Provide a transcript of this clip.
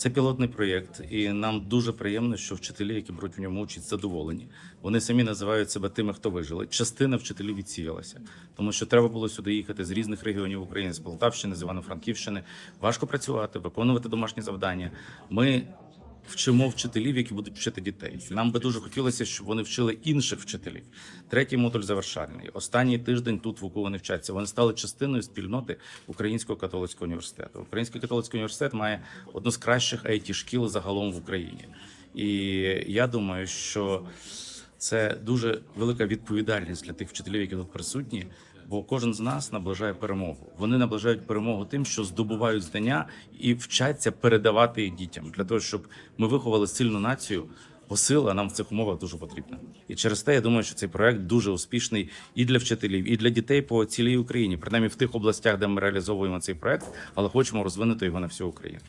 Це пілотний проєкт, і нам дуже приємно, що вчителі, які беруть в ньому участь, задоволені. Вони самі називають себе тими, хто вижили. Частина вчителів відсіялася, тому що треба було сюди їхати з різних регіонів України, з Полтавщини, з Івано-Франківщини. Важко працювати, виконувати домашні завдання. Ми вчимо вчителів, які будуть вчити дітей. Нам би дуже хотілося, щоб вони вчили інших вчителів. Третій модуль завершальний. Останній тиждень тут в УКУ вони вчаться. Вони стали частиною спільноти Українського католицького університету. Український католицький університет має одну з кращих it шкіл загалом в Україні. І я думаю, що це дуже велика відповідальність для тих вчителів, які тут присутні. Бо кожен з нас наближає перемогу. Вони наближають перемогу тим, що здобувають знання і вчаться передавати їх дітям для того, щоб ми виховали сильну націю. Бо сила нам в цих умовах дуже потрібна. І через те я думаю, що цей проект дуже успішний і для вчителів, і для дітей по цілій Україні, принаймні в тих областях, де ми реалізовуємо цей проект, але хочемо розвинути його на всю Україну.